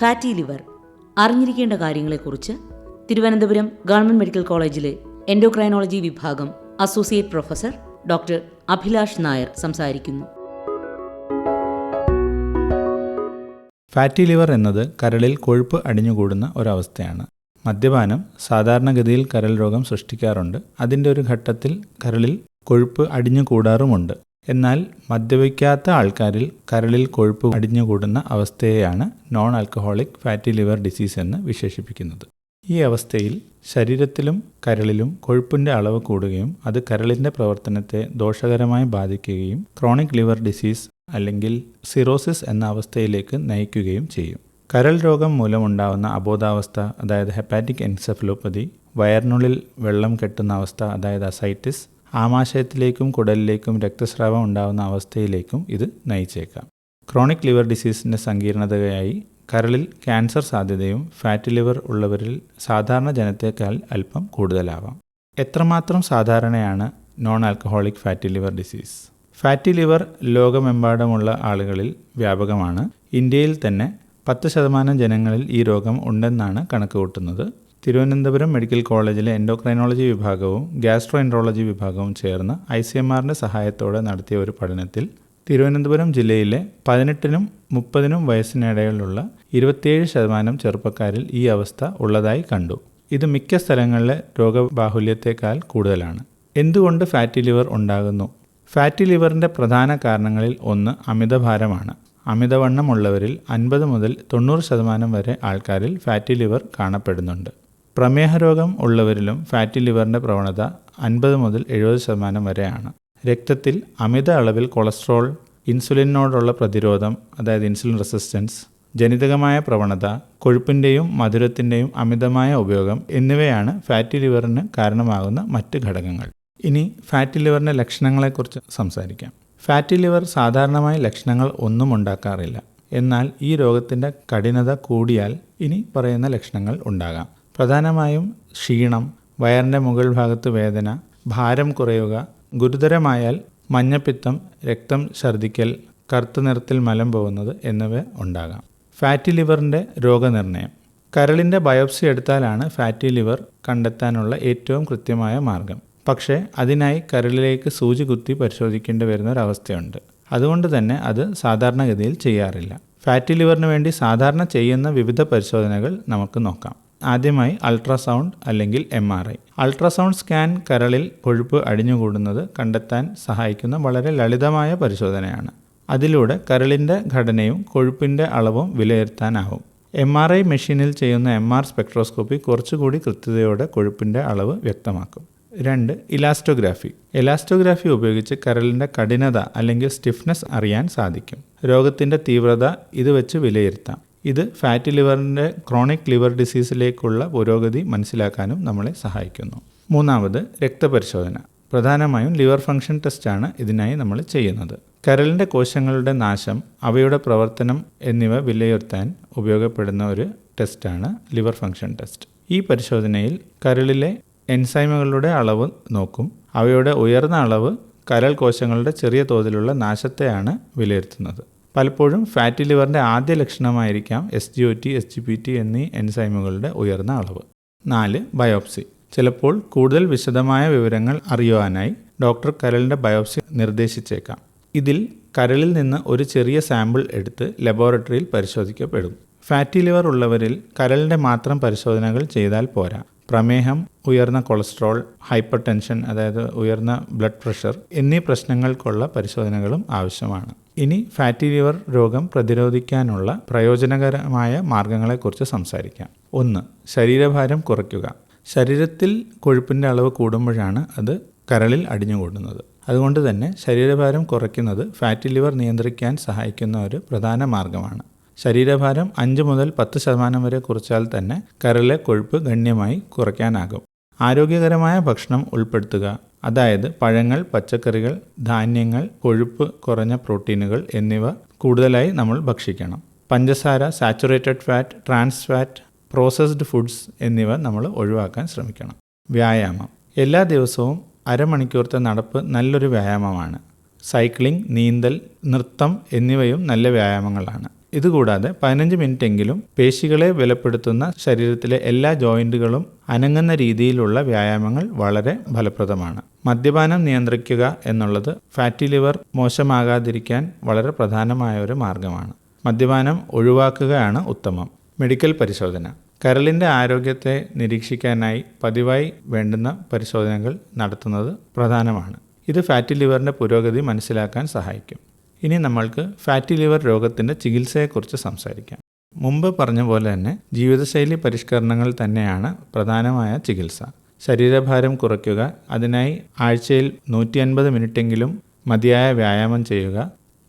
Fatty liver അറിഞ്ഞിരിക്കേണ്ട കാര്യങ്ങളെക്കുറിച്ച് Thiruvananthapuram government medical കോളേജിലെ എൻഡോക്രൈനോളജി വിഭാഗം associate professor doctor Abhilash Nair സംസാരിക്കുന്നു. ഫാറ്റി ലിവർ എന്നത് കരളിൽ കൊഴുപ്പ് അടിഞ്ഞുകൂടുന്ന ഒരവസ്ഥയാണ്. മദ്യപാനം സാധാരണഗതിയിൽ കരൾ രോഗം സൃഷ്ടിക്കാറുണ്ട്. അതിന്റെ ഒരു ഘട്ടത്തിൽ കരളിൽ കൊഴുപ്പ് അടിഞ്ഞു കൂടാറുമുണ്ട് എന്നാൽ മദ്യപിക്കാത്ത ആൾക്കാരിൽ കരളിൽ കൊഴുപ്പ് അടിഞ്ഞുകൂടുന്ന അവസ്ഥയെയാണ് non alcoholic fatty liver disease എന്ന് വിശേഷിപ്പിക്കുന്നത്. ഈ അവസ്ഥയിൽ ശരീരത്തിലും കരളിലും കൊഴുപ്പിന്റെ അളവ് കൂടുകയും അത് കരളിന്റെ പ്രവർത്തനത്തെ ദോഷകരമായി ബാധിക്കുകയും ക്രോണിക് ലിവർ ഡിസീസ് അല്ലെങ്കിൽ സിറോസിസ് എന്ന അവസ്ഥയിലേക്ക് നയിക്കുകയും ചെയ്യും. കരൾ രോഗം മൂലമുണ്ടാകുന്ന അബോധാവസ്ഥ അതായത് ഹെപ്പാറ്റിക് എൻസെഫലോപ്പതി വയറിനുള്ളിൽ വെള്ളം കെട്ടുന്ന അവസ്ഥ അതായത് അസൈറ്റിസ് ആമാശയത്തിലേക്കും കുടലിലേക്കും രക്തസ്രാവം ഉണ്ടാകുന്ന അവസ്ഥയിലേക്കും ഇത് നയിച്ചേക്കാം. ക്രോണിക് ലിവർ ഡിസീസിന്റെ സങ്കീർണതയായി കരളിൽ ക്യാൻസർ സാധ്യതയും ഫാറ്റി ലിവർ ഉള്ളവരിൽ സാധാരണ ജനത്തേക്കാൾ അല്പം കൂടുതലാവാം. എത്രമാത്രം സാധാരണയാണ് non alcoholic fatty liver disease? Fatty liver ലോകമെമ്പാടുമുള്ള ആളുകളിൽ വ്യാപകമാണ്. ഇന്ത്യയിൽ തന്നെ പത്ത് ശതമാനം ജനങ്ങളിൽ ഈ രോഗം ഉണ്ടെന്നാണ് കണക്ക് കൂട്ടുന്നത് തിരുവനന്തപുരം മെഡിക്കൽ കോളേജിലെ എൻഡോക്രൈനോളജി വിഭാഗവും ഗ്യാസ്ട്രോ എൻട്രോളജി വിഭാഗവും ചേർന്ന് ഐ സി എം ആറിന്റെ സഹായത്തോടെ നടത്തിയ ഒരു പഠനത്തിൽ തിരുവനന്തപുരം ജില്ലയിലെ പതിനെട്ടിനും മുപ്പതിനും വയസ്സിനിടയിലുള്ള ഇരുപത്തിയേഴ് ശതമാനം ചെറുപ്പക്കാരിൽ ഈ അവസ്ഥ ഉള്ളതായി കണ്ടു. ഇത് മിക്ക സ്ഥലങ്ങളിലെ രോഗബാഹുല്യത്തേക്കാൾ കൂടുതലാണ്. എന്തുകൊണ്ട് ഫാറ്റി ലിവർ ഉണ്ടാകുന്നു? ഫാറ്റി ലിവറിന്റെ പ്രധാന കാരണങ്ങളിൽ ഒന്ന് അമിതഭാരമാണ്. അമിതവണ്ണമുള്ളവരിൽ അൻപത് മുതൽ തൊണ്ണൂറ് ശതമാനം വരെ ആൾക്കാരിൽ ഫാറ്റി ലിവർ കാണപ്പെടുന്നുണ്ട്. പ്രമേഹ രോഗം ഉള്ളവരിലും ഫാറ്റി ലിവറിന്റെ പ്രവണത അൻപത് മുതൽ എഴുപത് ശതമാനം വരെയാണ്. രക്തത്തിൽ അമിത അളവിൽ കൊളസ്ട്രോൾ ഇൻസുലിനോടുള്ള പ്രതിരോധം അതായത് ഇൻസുലിൻ റെസിസ്റ്റൻസ് ജനിതകമായ പ്രവണത കൊഴുപ്പിന്റെയും മധുരത്തിന്റെയും അമിതമായ ഉപയോഗം എന്നിവയാണ് ഫാറ്റി ലിവറിന് കാരണമാകുന്ന മറ്റ് ഘടകങ്ങൾ. ഇനി ഫാറ്റി ലിവറിന്റെ ലക്ഷണങ്ങളെക്കുറിച്ച് സംസാരിക്കാം. ഫാറ്റി ലിവർ സാധാരണമായി ലക്ഷണങ്ങൾ ഒന്നും ഉണ്ടാക്കാറില്ല. എന്നാൽ ഈ രോഗത്തിന്റെ കഠിനത കൂടിയാൽ ഇനി പറയുന്ന ലക്ഷണങ്ങൾ ഉണ്ടാകാം. പ്രധാനമായും ക്ഷീണം വയറിന്റെ മുകൾ ഭാഗത്ത് വേദന ഭാരം കുറയുക ഗുരുതരമായാൽ മഞ്ഞപ്പിത്തം രക്തം ഛർദ്ദിക്കൽ കറുത്ത നിറത്തിൽ മലം പോകുന്നത് എന്നിവ ഉണ്ടാകാം. ഫാറ്റി ലിവറിന്റെ രോഗനിർണയം. കരളിന്റെ ബയോപ്സി എടുത്താലാണ് ഫാറ്റി ലിവർ കണ്ടെത്താനുള്ള ഏറ്റവും കൃത്യമായ മാർഗം. പക്ഷേ അതിനായി കരളിലേക്ക് സൂചി കുത്തി പരിശോധിക്കേണ്ടി വരുന്ന ഒരവസ്ഥയുണ്ട് അതുകൊണ്ട് തന്നെ അത് സാധാരണഗതിയിൽ ചെയ്യാറില്ല. ഫാറ്റി ലിവറിന് വേണ്ടി സാധാരണ ചെയ്യുന്ന വിവിധ പരിശോധനകൾ നമുക്ക് നോക്കാം. ആദ്യമായി അൾട്രാസൗണ്ട് അല്ലെങ്കിൽ M R I. Ultrasound scan കരളിൽ കൊഴുപ്പ് അടിഞ്ഞുകൂടുന്നത് കണ്ടെത്താൻ സഹായിക്കുന്ന വളരെ ലളിതമായ പരിശോധനയാണ്. അതിലൂടെ കരളിന്റെ ഘടനയും കൊഴുപ്പിന്റെ അളവും വിലയിരുത്താനാവും. എം ആർ ഐ മെഷീനിൽ ചെയ്യുന്ന എം ആർ സ്പെക്ട്രോസ്കോപ്പി കുറച്ചുകൂടി കൃത്യതയോടെ കൊഴുപ്പിന്റെ അളവ് വ്യക്തമാക്കും. രണ്ട് ഇലാസ്റ്റോഗ്രാഫി. എലാസ്റ്റോഗ്രാഫി ഉപയോഗിച്ച് കരളിന്റെ കഠിനത അല്ലെങ്കിൽ സ്റ്റിഫ്നെസ് അറിയാൻ സാധിക്കും. രോഗത്തിന്റെ തീവ്രത ഇത് വെച്ച് വിലയിരുത്താം. ഇത് ഫാറ്റി ലിവറിന്റെ ക്രോണിക് ലിവർ ഡിസീസിലേക്കുള്ള പുരോഗതി മനസ്സിലാക്കാനും നമ്മളെ സഹായിക്കുന്നു. മൂന്നാമത് രക്തപരിശോധന. പ്രധാനമായും ലിവർ ഫംഗ്ഷൻ ടെസ്റ്റാണ് ഇതിനായി നമ്മൾ ചെയ്യുന്നത്. കരളിന്റെ കോശങ്ങളുടെ നാശം അവയുടെ പ്രവർത്തനം എന്നിവ വിലയിരുത്താൻ ഉപയോഗപ്പെടുന്ന ഒരു ടെസ്റ്റാണ് ലിവർ ഫംഗ്ഷൻ ടെസ്റ്റ് ഈ പരിശോധനയിൽ കരളിലെ എൻസൈമുകളുടെ അളവ് നോക്കും. അവയുടെ ഉയർന്ന അളവ് കരൾ കോശങ്ങളുടെ ചെറിയ തോതിലുള്ള നാശത്തെയാണ് വിലയിരുത്തുന്നത്. പലപ്പോഴും ഫാറ്റി ലിവറിന്റെ ആദ്യ ലക്ഷണമായിരിക്കാം S G O T S G P T എന്നീ എൻസൈമുകളുടെ ഉയർന്ന അളവ്. നാല് ബയോപ്സി ചിലപ്പോൾ കൂടുതൽ വിശദമായ വിവരങ്ങൾ അറിയുവാനായി ഡോക്ടർ കരളിന്റെ ബയോപ്സി നിർദ്ദേശിച്ചേക്കാം. ഇതിൽ കരളിൽ നിന്ന് ഒരു ചെറിയ സാമ്പിൾ എടുത്ത് ലബോറട്ടറിയിൽ പരിശോധിക്കപ്പെടും. ഫാറ്റി ലിവർ ഉള്ളവരിൽ കരളിന്റെ മാത്രം പരിശോധനകൾ ചെയ്താൽ പോരാ. പ്രമേഹം ഉയർന്ന കൊളസ്ട്രോൾ ഹൈപ്പർ ടെൻഷൻ അതായത് ഉയർന്ന ബ്ലഡ് പ്രഷർ എന്നീ പ്രശ്നങ്ങൾക്കുള്ള പരിശോധനകളും ആവശ്യമാണ്. ഇനി ഫാറ്റി ലിവർ രോഗം പ്രതിരോധിക്കാനുള്ള പ്രയോജനകരമായ മാർഗങ്ങളെക്കുറിച്ച് സംസാരിക്കാം. ഒന്ന് ശരീരഭാരം കുറയ്ക്കുക. ശരീരത്തിൽ കൊഴുപ്പിന്റെ അളവ് കൂടുമ്പോഴാണ് അത് കരളിൽ അടിഞ്ഞുകൂടുന്നത്. അതുകൊണ്ട് തന്നെ ശരീരഭാരം കുറയ്ക്കുന്നത് ഫാറ്റി ലിവർ നിയന്ത്രിക്കാൻ സഹായിക്കുന്ന ഒരു പ്രധാന മാർഗമാണ്. ശരീരഭാരം അഞ്ച് മുതൽ പത്ത് ശതമാനം വരെ കുറച്ചാൽ തന്നെ കരളിലെ കൊഴുപ്പ് ഗണ്യമായി കുറയ്ക്കാനാകും. ആരോഗ്യകരമായ ഭക്ഷണം ഉൾപ്പെടുത്തുക. അതായത് പഴങ്ങൾ പച്ചക്കറികൾ ധാന്യങ്ങൾ കൊഴുപ്പ് കുറഞ്ഞ പ്രോട്ടീനുകൾ എന്നിവ കൂടുതലായി നമ്മൾ ഭക്ഷിക്കണം. പഞ്ചസാര saturated fat trans fat processed foods എന്നിവ നമ്മൾ ഒഴിവാക്കാൻ ശ്രമിക്കണം. വ്യായാമം. എല്ലാ ദിവസവും അരമണിക്കൂറത്തെ നടപ്പ് നല്ലൊരു വ്യായാമമാണ്. സൈക്ലിംഗ് നീന്തൽ നൃത്തം എന്നിവയും നല്ല വ്യായാമങ്ങളാണ്. ഇതുകൂടാതെ പതിനഞ്ച് മിനിറ്റ് എങ്കിലും പേശികളെ ബലപ്പെടുത്തുന്ന ശരീരത്തിലെ എല്ലാ ജോയിന്റുകളും അനങ്ങുന്ന രീതിയിലുള്ള വ്യായാമങ്ങൾ വളരെ ഫലപ്രദമാണ്. മദ്യപാനം നിയന്ത്രിക്കുക എന്നുള്ളത് ഫാറ്റി ലിവർ മോശമാകാതിരിക്കാൻ വളരെ പ്രധാനമായ ഒരു മാർഗമാണ്. മദ്യപാനം ഒഴിവാക്കുകയാണ് ഉത്തമം. മെഡിക്കൽ പരിശോധന. കരളിന്റെ ആരോഗ്യത്തെ നിരീക്ഷിക്കാനായി പതിവായി വേണ്ടുന്ന പരിശോധനകൾ നടത്തുന്നത് പ്രധാനമാണ്. ഇത് ഫാറ്റി ലിവറിന്റെ പുരോഗതി മനസ്സിലാക്കാൻ സഹായിക്കും. ഇനി നമ്മൾക്ക് ഫാറ്റി ലിവർ രോഗത്തിന്റെ ചികിത്സയെക്കുറിച്ച് സംസാരിക്കാം. മുമ്പ് പറഞ്ഞ പോലെ തന്നെ ജീവിതശൈലി പരിഷ്കരണങ്ങൾ തന്നെയാണ് പ്രധാനമായ ചികിത്സ. ശരീരഭാരം കുറയ്ക്കുക അതിനായി ആഴ്ചയിൽ നൂറ്റി അൻപത് മിനിറ്റെങ്കിലും മതിയായ വ്യായാമം ചെയ്യുക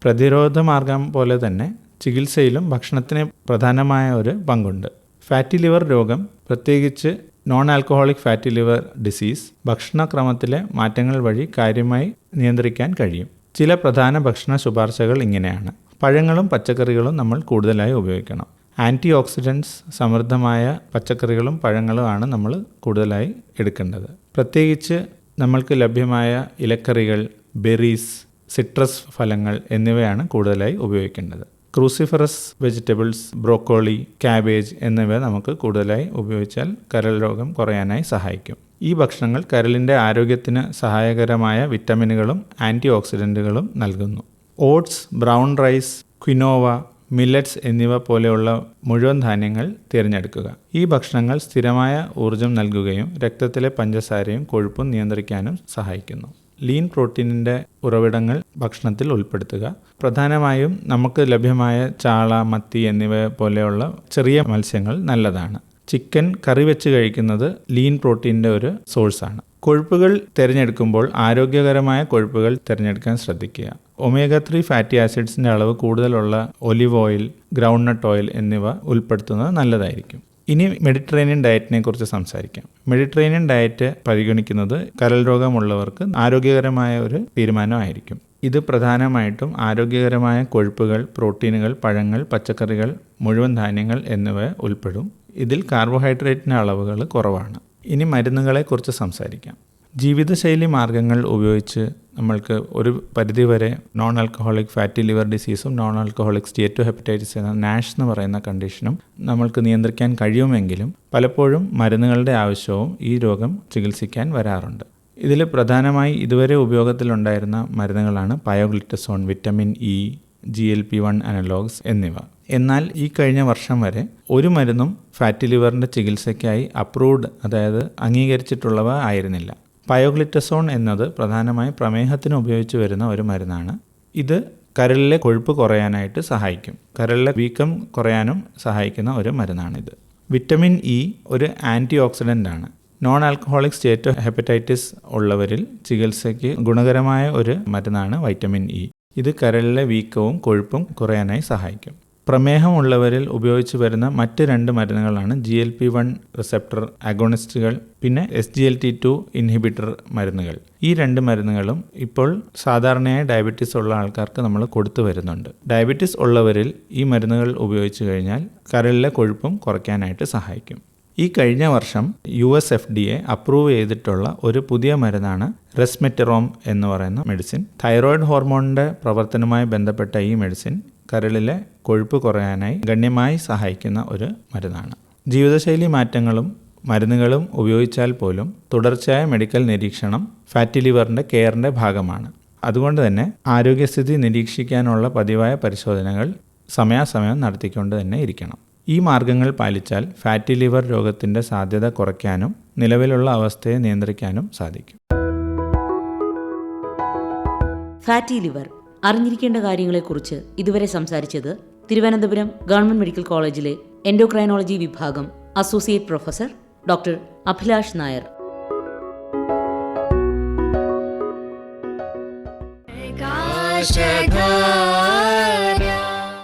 പ്രതിരോധ മാർഗം പോലെ തന്നെ ചികിത്സയിലും ഭക്ഷണത്തിന് പ്രധാനമായ ഒരു പങ്കുണ്ട്. ഫാറ്റി ലിവർ രോഗം പ്രത്യേകിച്ച് non alcoholic fatty liver disease ഭക്ഷണക്രമത്തിലെ മാറ്റങ്ങൾ വഴി കാര്യമായി നിയന്ത്രിക്കാൻ കഴിയും. ചില പ്രധാന ഭക്ഷണ ശുപാർശകൾ ഇങ്ങനെയാണ്. പഴങ്ങളും പച്ചക്കറികളും നമ്മൾ കൂടുതലായി ഉപയോഗിക്കണം. ആന്റി ഓക്സിഡൻസ് സമൃദ്ധമായ പച്ചക്കറികളും പഴങ്ങളുമാണ് നമ്മൾ കൂടുതലായി എടുക്കേണ്ടത്. പ്രത്യേകിച്ച് നമ്മൾക്ക് ലഭ്യമായ ഇലക്കറികൾ ബെറീസ് സിട്രസ് ഫലങ്ങൾ എന്നിവയാണ് കൂടുതലായി ഉപയോഗിക്കേണ്ടത്. ക്രൂസിഫറസ് വെജിറ്റബിൾസ് ബ്രോക്കോളി കാബേജ് എന്നിവ നമുക്ക് കൂടുതലായി ഉപയോഗിച്ചാൽ കരൾ രോഗം കുറയാനായി സഹായിക്കും. ഈ ഭക്ഷണങ്ങൾ കരളിന്റെ ആരോഗ്യത്തിന് സഹായകരമായ വിറ്റമിനുകളും ആന്റി ഓക്സിഡന്റുകളും നൽകുന്നു. Oats brown rice quinoa millets എന്നിവ പോലെയുള്ള മുഴുവൻ ധാന്യങ്ങൾ തിരഞ്ഞെടുക്കുക. ഈ ഭക്ഷണങ്ങൾ സ്ഥിരമായ ഊർജം നൽകുകയും രക്തത്തിലെ പഞ്ചസാരയും കൊഴുപ്പും നിയന്ത്രിക്കാനും സഹായിക്കുന്നു. ലീൻ പ്രോട്ടീനിന്റെ ഉറവിടങ്ങൾ ഭക്ഷണത്തിൽ ഉൾപ്പെടുത്തുക. പ്രധാനമായും നമുക്ക് ലഭ്യമായ ചാള മത്തി എന്നിവ പോലെയുള്ള ചെറിയ മത്സ്യങ്ങൾ നല്ലതാണ്. ചിക്കൻ കറി വെച്ച് കഴിക്കുന്നത് ലീൻ പ്രോട്ടീന്റെ ഒരു സോഴ്സാണ്. കൊഴുപ്പുകൾ തിരഞ്ഞെടുക്കുമ്പോൾ ആരോഗ്യകരമായ കൊഴുപ്പുകൾ തിരഞ്ഞെടുക്കാൻ ശ്രദ്ധിക്കുക. ഒമേഗ ത്രീ ഫാറ്റി ആസിഡ്സിന്റെ അളവ് കൂടുതലുള്ള ഒലിവ് ഓയിൽ ഗ്രൗണ്ട്നട്ട് ഓയിൽ എന്നിവ ഉൾപ്പെടുത്തുന്നത് നല്ലതായിരിക്കും. ഇനി മെഡിറ്ററേനിയൻ ഡയറ്റിനെ കുറിച്ച് സംസാരിക്കാം. മെഡിറ്ററേനിയൻ ഡയറ്റ് പരിഗണിക്കുന്നത് കരൽ രോഗമുള്ളവർക്ക് ആരോഗ്യകരമായ ഒരു തീരുമാനമായിരിക്കും ഇത് പ്രധാനമായിട്ടും ആരോഗ്യകരമായ കൊഴുപ്പുകൾ പ്രോട്ടീനുകൾ പഴങ്ങൾ പച്ചക്കറികൾ മുഴുവൻ ധാന്യങ്ങൾ എന്നിവ ഉൾപ്പെടും. ഇതിൽ കാർബോഹൈഡ്രേറ്റിന്റെ അളവുകൾ കുറവാണ്. ഇനി മരുന്നുകളെക്കുറിച്ച് സംസാരിക്കാം. ജീവിതശൈലി മാർഗങ്ങൾ ഉപയോഗിച്ച് നമ്മൾക്ക് ഒരു പരിധിവരെ നോൺ ആൽക്കഹോളിക് ഫാറ്റി ലിവർ ഡിസീസും നോൺ ആൽക്കഹോളിക് സ്റ്റേറ്റോ ഹെപ്പറ്റൈറ്റിസ് എന്ന നാഷ് എന്ന് പറയുന്ന കണ്ടീഷനും നമ്മൾക്ക് നിയന്ത്രിക്കാൻ കഴിയുമെങ്കിലും പലപ്പോഴും മരുന്നുകളുടെ ആവശ്യവും ഈ രോഗം ചികിത്സിക്കാൻ വരാറുണ്ട്. ഇതിൽ പ്രധാനമായി ഇതുവരെ ഉപയോഗത്തിലുണ്ടായിരുന്ന മരുന്നുകളാണ് pioglitazone vitamin E G L P one analogues എന്നിവ. എന്നാൽ ഈ കഴിഞ്ഞ വർഷം വരെ ഒരു മരുന്നും ഫാറ്റി ലിവറിന്റെ ചികിത്സയ്ക്കായി അപ്രൂവ്ഡ് അതായത് അംഗീകരിച്ചിട്ടുള്ളവ ആയിരുന്നില്ല. പയോഗ്ലിറ്റസോൺ എന്നത് പ്രധാനമായി പ്രമേഹത്തിന് ഉപയോഗിച്ച് വരുന്ന ഒരു മരുന്നാണ്. ഇത് കരളിലെ കൊഴുപ്പ് കുറയാനായിട്ട് സഹായിക്കും. കരളിലെ വീക്കം കുറയാനും സഹായിക്കുന്ന ഒരു മരുന്നാണിത്. വിറ്റമിൻ ഇ ഒരു ആന്റി ഓക്സിഡന്റ് ആണ്. നോൺ ആൽക്കഹോളിക് സ്റ്റേറ്റ് ഹെപ്പറ്റൈറ്റിസ് ഉള്ളവരിൽ ചികിത്സയ്ക്ക് ഗുണകരമായ ഒരു മരുന്നാണ് വൈറ്റമിൻ ഇ ഇത് കരളിലെ വീക്കവും കൊഴുപ്പും കുറയാനായി സഹായിക്കും. പ്രമേഹമുള്ളവരിൽ ഉപയോഗിച്ച് വരുന്ന മറ്റ് രണ്ട് മരുന്നുകളാണ് G L P one receptor അഗോണിസ്റ്റുകൾ പിന്നെ S G L T two inhibitor മരുന്നുകൾ. ഈ രണ്ട് മരുന്നുകളും ഇപ്പോൾ സാധാരണയായി ഡയബറ്റീസ് ഉള്ള ആൾക്കാർക്ക് നമ്മൾ കൊടുത്തു വരുന്നുണ്ട്. ഡയബറ്റീസ് ഉള്ളവരിൽ ഈ മരുന്നുകൾ ഉപയോഗിച്ചു കഴിഞ്ഞാൽ കരളിലെ കൊഴുപ്പും കുറയ്ക്കാനായിട്ട് സഹായിക്കും. ഈ കഴിഞ്ഞ വർഷം U S F D A approve ചെയ്തിട്ടുള്ള ഒരു പുതിയ മരുന്നാണ് റെസ്മെറ്ററോം എന്ന് പറയുന്ന മെഡിസിൻ തൈറോയിഡ് ഹോർമോണിന്റെ പ്രവർത്തനവുമായി ബന്ധപ്പെട്ട ഈ മെഡിസിൻ കരളിലെ കൊഴുപ്പ് കുറയാനായി ഗണ്യമായി സഹായിക്കുന്ന ഒരു മരുന്നാണ്. ജീവിതശൈലി മാറ്റങ്ങളും മരുന്നുകളും ഉപയോഗിച്ചാൽ പോലും തുടർച്ചയായ മെഡിക്കൽ നിരീക്ഷണം ഫാറ്റി ലിവറിന്റെ കെയറിന്റെ ഭാഗമാണ്. അതുകൊണ്ട് തന്നെ ആരോഗ്യസ്ഥിതി നിരീക്ഷിക്കാനുള്ള പതിവായ പരിശോധനകൾ സമയാസമയം നടത്തിക്കൊണ്ട് തന്നെ ഇരിക്കണം. ഈ മാർഗങ്ങൾ പാലിച്ചാൽ ഫാറ്റി ലിവർ രോഗത്തിന്റെ സാധ്യത കുറയ്ക്കാനും നിലവിലുള്ള അവസ്ഥയെ നിയന്ത്രിക്കാനും സാധിക്കും. ഫാറ്റി ലിവർ അറിഞ്ഞിരിക്കേണ്ട കാര്യങ്ങളെക്കുറിച്ച് ഇതുവരെ സംസാരിച്ചത് തിരുവനന്തപുരം ഗവൺമെന്റ് മെഡിക്കൽ കോളേജിലെ എൻഡോക്രൈനോളജി വിഭാഗം associate professor doctor Abhilash Nair. Shaka